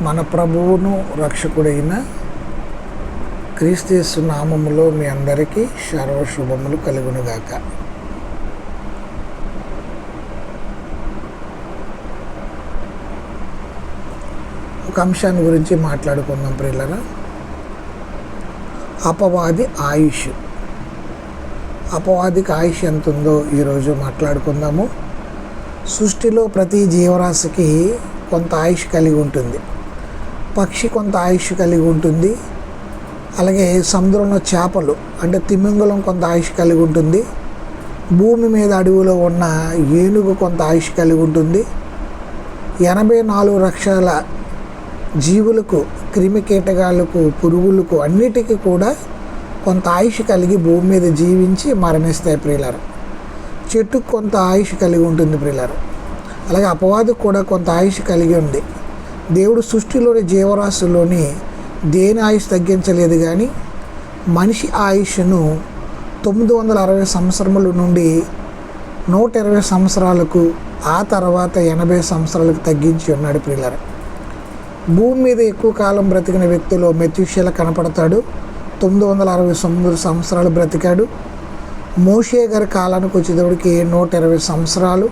మన ప్రభువును రక్షకుడైన క్రీస్తు నామములో మీ అందరికీ సర్వశుభములు కలుగునుగాక. ఒక అంశాన్ని గురించి మాట్లాడుకుందాం ప్రియులరా. అపవాది ఆయుష్. అపవాదికి ఆయుష్ ఎంత ఉందో ఈరోజు మాట్లాడుకుందాము. సృష్టిలో ప్రతి జీవరాశికి కొంత ఆయుష్ కలిగి ఉంటుంది. పక్షి కొంత ఆయుష్ కలిగి ఉంటుంది. అలాగే సముద్రంలో చేపలు అంటే తిమింగలం కొంత ఆయుష్ కలిగి ఉంటుంది. భూమి మీద అడవిలో ఉన్న ఏనుగు కొంత ఆయుష్ కలిగి ఉంటుంది. ఎనభై నాలుగు లక్షల జీవులకు క్రిమి కీటకాలకు పురుగులకు అన్నిటికీ కూడా కొంత ఆయుష్ కలిగి భూమి మీద జీవించి మరణిస్తాయి ప్రియులారు. చెట్టుకు కొంత ఆయుష్ కలిగి ఉంటుంది ప్రియులారు. అలాగే అపవాదికి కూడా కొంత ఆయుష్ కలిగి ఉంది. దేవుడు సృష్టిలోని జీవరాశుల్లోని దేని ఆయుష్ తగ్గించలేదు కానీ మనిషి ఆయుష్ను తొమ్మిది వందల అరవై సంవత్సరముల నుండి నూట ఇరవై సంవత్సరాలకు ఆ తర్వాత ఎనభై సంవత్సరాలకు తగ్గించి ఉన్నాడు పిల్లర భూమి మీద ఎక్కువ కాలం బ్రతికిన వ్యక్తిలో మెత్యుషల కనపడతాడు. తొమ్మిది వందల అరవై తొమ్మిది సంవత్సరాలు బ్రతికాడు. మోషే గారి కాలానికి వచ్చేటప్పటికి నూట ఇరవై సంవత్సరాలు.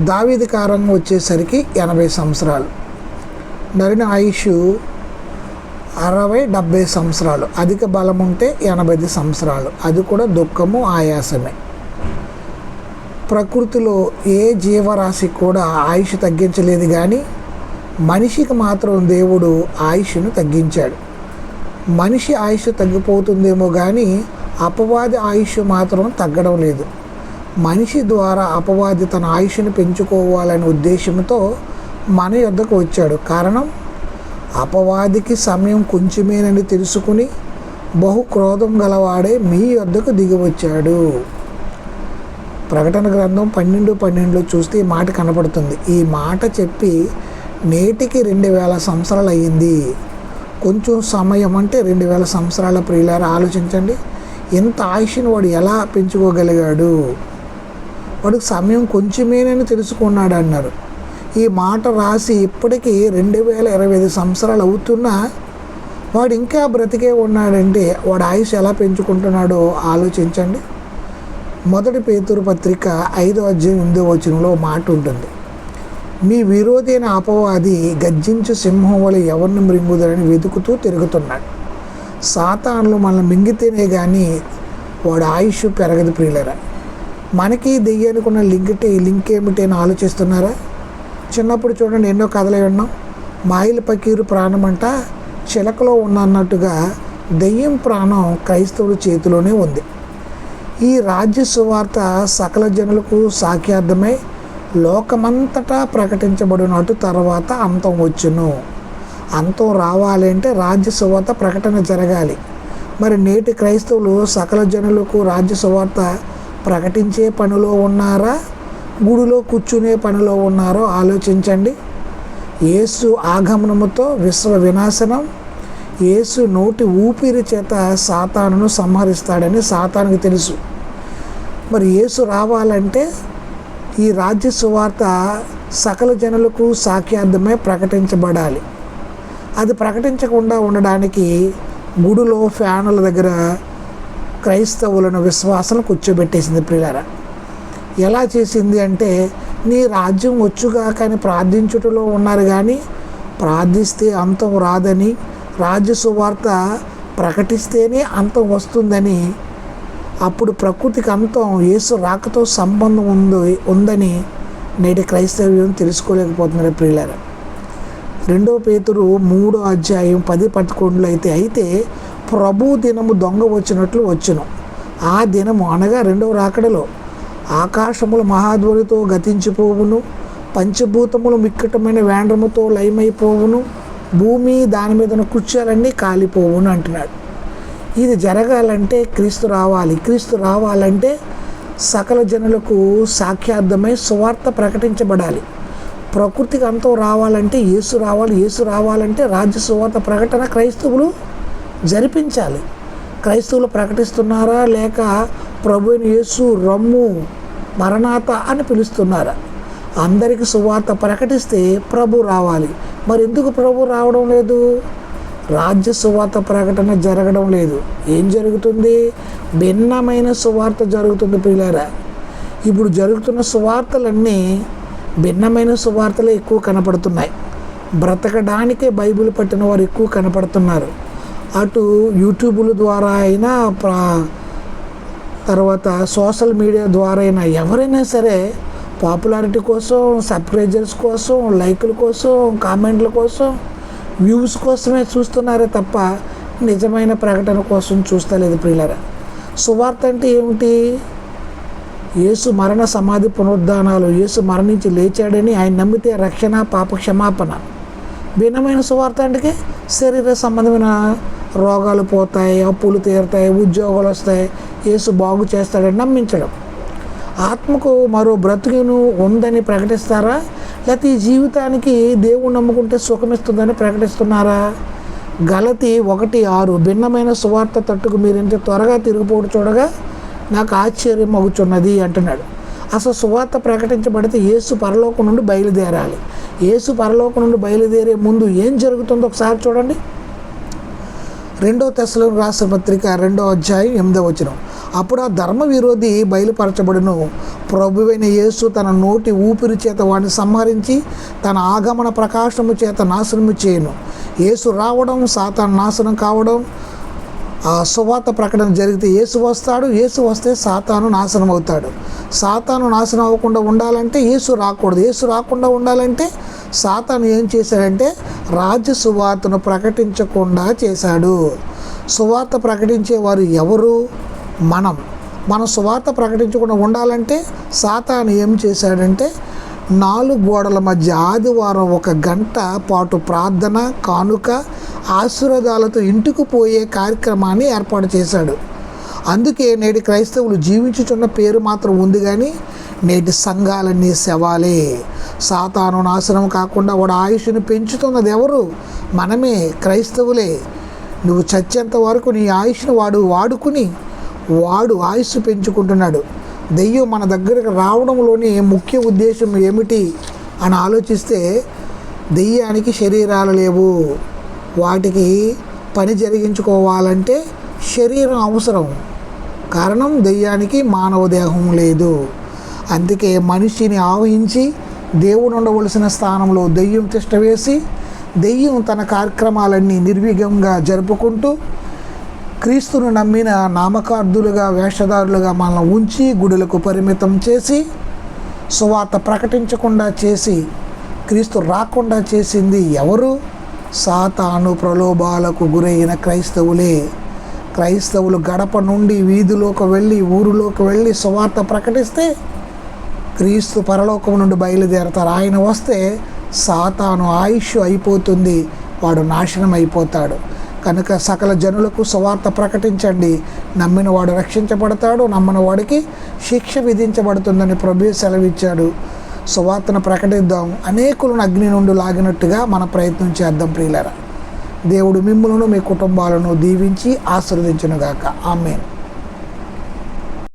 దావీది కారంగా వచ్చేసరికి ఎనభై సంవత్సరాలు. నరిన ఆయుష్ అరవై డెబ్బై సంవత్సరాలు. అధిక బలం ఉంటే ఎనభై సంవత్సరాలు. అది కూడా దుఃఖము ఆయాసమే. ప్రకృతిలో ఏ జీవరాశి కూడా ఆయుష్ తగ్గించలేదు కానీ మనిషికి మాత్రం దేవుడు ఆయుష్ను తగ్గించాడు. మనిషి ఆయుష్ తగ్గిపోతుందేమో కానీ అపవాది ఆయుష్ మాత్రం తగ్గడం లేదు. మనిషి ద్వారా అపవాది తన ఆయుష్ను పెంచుకోవాలనే ఉద్దేశంతో మన యొద్దకు వచ్చాడు. కారణం? అపవాదికి సమయం కొంచెమేనని తెలుసుకుని బహు క్రోధం గలవాడే మీ యొద్దకు దిగి వచ్చాడు. ప్రకటన గ్రంథం పన్నెండు పన్నెండులో చూస్తే ఈ మాట కనపడుతుంది. ఈ మాట చెప్పి నేటికి రెండు వేల సంవత్సరాలు అయ్యింది. కొంచెం సమయం అంటే రెండు వేల సంవత్సరాల ప్రియులారా ఆలోచించండి. ఇంత ఆయుష్ని వాడు ఎలా పెంచుకోగలిగాడు? వాడికి సమయం కొంచెమేనని తెలుసుకున్నాడు అన్నారు. ఈ మాట రాసి ఇప్పటికీ రెండు వేల ఇరవై ఐదు సంవత్సరాలు అవుతున్నా వాడు ఇంకా బ్రతికే ఉన్నాడంటే వాడు ఆయుష్ ఎలా పెంచుకుంటున్నాడో ఆలోచించండి. మొదటి పేతురు పత్రిక ఐదో అధ్యాయం ఎనిమిదో వచనంలో మాట ఉంటుంది. మీ విరోధి అయిన అపవాది గర్జించు సింహం వల్ల ఎవరిని మృంగుదరని వెతుకుతూ తిరుగుతున్నాడు. సాతానులు మనల్ని మింగితేనే కానీ వాడు ఆయుష్ పెరగదు ప్రియులరా. మనకి దెయ్యానికి ఉన్న లింక్ లింక్ ఏమిటి అని ఆలోచిస్తున్నారా? చిన్నప్పుడు చూడండి ఎన్నో కథలు విన్నాం. మాయిల పకీరు ప్రాణం అంట చిలకలో ఉన్న అన్నట్టుగా దెయ్యం ప్రాణం క్రైస్తవుల చేతిలోనే ఉంది. ఈ రాజ్య సువార్త సకల జనులకు సాఖ్యార్థమై లోకమంతటా ప్రకటించబడినట్టు తర్వాత అంతం వచ్చును. అంతం రావాలి అంటే రాజ్య సువార్త ప్రకటన జరగాలి. మరి నేటి క్రైస్తవులు సకల జనులకు రాజ్య సువార్త ప్రకటించే పనిలో ఉన్నారా? గుడిలో కూర్చునే పనిలో ఉన్నారో ఆలోచించండి. యేసు ఆగమనముతో విశ్వ వినాశనం యేసు నోటి ఊపిరి చేత సాతానును సంహరిస్తాడని సాతానికి తెలుసు. మరి యేసు రావాలంటే ఈ రాజ్య సువార్త సకల జనులకు సాఖ్యార్థమే ప్రకటించబడాలి. అది ప్రకటించకుండా ఉండడానికి గుడిలో ఫ్యానుల దగ్గర క్రైస్తవులను విశ్వాసం కూర్చోబెట్టేసింది ప్రియులారా. ఎలా చేసింది అంటే నీ రాజ్యం వచ్చుగా కానీ ప్రార్థించుటలో ఉన్నారు కానీ ప్రార్థిస్తే అంతం రాదని రాజ్య సువార్త ప్రకటిస్తేనే అంతం వస్తుందని అప్పుడు ప్రకృతికి అంతం యేసు రాకతో సంబంధం ఉందో ఉందని నేటి క్రైస్తవ్యం తెలుసుకోలేకపోతున్నారు ప్రియులారా. రెండో పేతురు మూడో అధ్యాయం పది పదకొండులో అయితే అయితే ప్రభు దినము దొంగ వచ్చినట్లు వచ్చును. ఆ దినము అనగా రెండవ రాకడలో ఆకాశములు మహాధ్వనితో గతించిపోవును పంచభూతములు మిక్కటమైన వేండ్రముతో లయమైపోవును భూమి దాని మీద కుర్చీలన్నీ కాలిపోవును అంటున్నాడు. ఇది జరగాలంటే క్రీస్తు రావాలి. క్రీస్తు రావాలంటే సకల జనులకు సాఖ్యార్థమై సువార్త ప్రకటించబడాలి. ప్రకృతికి అంతం రావాలంటే యేసు రావాలి. యేసు రావాలంటే రాజ్య సువార్త ప్రకటన క్రైస్తవులు జరిపించాలి. క్రైస్తవులు ప్రకటిస్తున్నారా లేక ప్రభు యేసు రమ్ము మరణాత అని పిలుస్తున్నారా. అందరికీ సువార్త ప్రకటిస్తే ప్రభు రావాలి. మరి ఎందుకు ప్రభు రావడం లేదు? రాజ్య సువార్త ప్రకటన జరగడం లేదు. ఏం జరుగుతుంది? భిన్నమైన సువార్త జరుగుతుంది పిల్లరా ఇప్పుడు జరుగుతున్న సువార్తలన్నీ భిన్నమైన సువార్తలే ఎక్కువ కనపడుతున్నాయి. బ్రతకడానికే బైబిల్ పట్టిన వారు ఎక్కువ కనపడుతున్నారు. అటు యూట్యూబుల ద్వారా అయినా తర్వాత సోషల్ మీడియా ద్వారా అయినా ఎవరైనా సరే పాపులారిటీ కోసం సబ్స్క్రైజర్స్ కోసం లైకుల కోసం కామెంట్ల కోసం వ్యూస్ కోసమే చూస్తున్నారే తప్ప నిజమైన ప్రకటన కోసం చూస్తలేదు ప్రియులరా. సువార్త అంటే ఏమిటి? యేసు మరణ సమాధి పునరుద్ధానాలు యేసు మరణించి లేచాడని ఆయన నమ్మితే రక్షణ పాప క్షమాపణ భిన్నమైన సువార్త అంటే శరీర సంబంధమైన రోగాలు పోతాయి అప్పులు తీరుతాయి ఉద్యోగాలు వస్తాయి. యేసు బాగు చేస్తాడని నమ్మించడం. ఆత్మకు మరో బ్రతుకును ఉందని ప్రకటిస్తారా? లేకపోతే ఈ జీవితానికి దేవుడు నమ్ముకుంటే సుఖమిస్తుందని ప్రకటిస్తున్నారా? గలతి ఒకటి ఆరు. భిన్నమైన సువార్త తట్టుకు మీరింత త్వరగా తిరిగిపోటు చూడగా నాకు ఆశ్చర్యం అవుతున్నది అంటున్నాడు. అసలు సువార్త ప్రకటించబడితే యేసు పరలోకం నుండి బయలుదేరాలి. యేసు పరలోకం నుండి బయలుదేరే ముందు ఏం జరుగుతుందో ఒకసారి చూడండి. రెండో తెశలో రాష్ట్ర పత్రిక రెండో అధ్యాయం ఎనిమిదో వచనం. అప్పుడు ఆ ధర్మ విరోధి బయలుపరచబడును. ప్రభువైన యేసు తన నోటి ఊపిరి చేత వాడిని సంహరించి తన ఆగమన ప్రకాశము చేత నాశనము చేయను. యేసు రావడం సాతాను నాశనం కావడం ఆ సువాత ప్రకటన జరిగితే యేసు వస్తాడు. యేసు వస్తే సాతాను నాశనం అవుతాడు సాతాను నాశనం అవ్వకుండా ఉండాలంటే యేసు రాకూడదు. యేసు రాకుండా ఉండాలంటే సాతాను ఏం చేశాడంటే రాజ్య సువార్తను ప్రకటించకుండా చేశాడు. సువార్త ప్రకటించే వారు ఎవరు? మనం. మనం సువార్త ప్రకటించకుండా ఉండాలంటే సాతాను ఏం చేశాడంటే నాలుగు గోడల మధ్య ఆదివారం ఒక గంట పాటు ప్రార్థన కానుక ఆశీర్వాదాలతో ఇంటికి పోయే కార్యక్రమాన్ని ఏర్పాటు చేశాడు. అందుకే నేటి క్రైస్తవులు జీవించుచున్న పేరు మాత్రం ఉంది కానీ నేటి సంఘాలన్నీ శవాలే. సాతాను నాశనం కాకుండా వాడు ఆయుష్ను పెంచుతున్నది ఎవరు? మనమే క్రైస్తవులే. నువ్వు చచ్చేంత వరకు నీ ఆయుష్ను వాడు వాడుకుని వాడు ఆయుష్ పెంచుకుంటున్నాడు. దెయ్యం మన దగ్గరకు రావడంలోని ముఖ్య ఉద్దేశం ఏమిటి అని ఆలోచిస్తే దెయ్యానికి శరీరాలు లేవు. వాటికి పని జరిగించుకోవాలంటే శరీరం అవసరం. కారణం దెయ్యానికి మానవ దేహం లేదు. అందుకే మనిషిని ఆవహించి దేవుడు ఉండవలసిన స్థానంలో దెయ్యం తిష్టవేసి దెయ్యం తన కార్యక్రమాలన్నీ నిర్విఘ్నంగా జరుపుకుంటూ క్రీస్తును నమ్మిన నామకార్థులుగా వేషధారులుగా మనల్ని ఉంచి గుడులకు పరిమితం చేసి సువార్త ప్రకటించకుండా చేసి క్రీస్తు రాకుండా చేసింది ఎవరు? సాతాను ప్రలోభాలకు గురైన క్రైస్తవులే. క్రైస్తవులు గడప నుండి వీధిలోకి వెళ్ళి ఊరిలోకి వెళ్ళి సువార్త ప్రకటిస్తే క్రీస్తు పరలోకం నుండి బయలుదేరతారు. ఆయన వస్తే సాతాను ఆయుష్ అయిపోతుంది. వాడు నాశనం అయిపోతాడు. కనుక సకల జనులకు సువార్త ప్రకటించండి. నమ్మిన వాడు రక్షించబడతాడు. నమ్మిన వాడికి శిక్ష విధించబడుతుందని ప్రభు సెలవిచ్చాడు. సువార్తను ప్రకటిద్దాం. అనేకులను అగ్ని నుండి లాగినట్టుగా మన ప్రయత్నం చేద్దాం ప్రియులరా. దేవుడు మిమ్మలను మీ కుటుంబాలను దీవించి ఆశీర్వదించునుగాక. ఆమెను.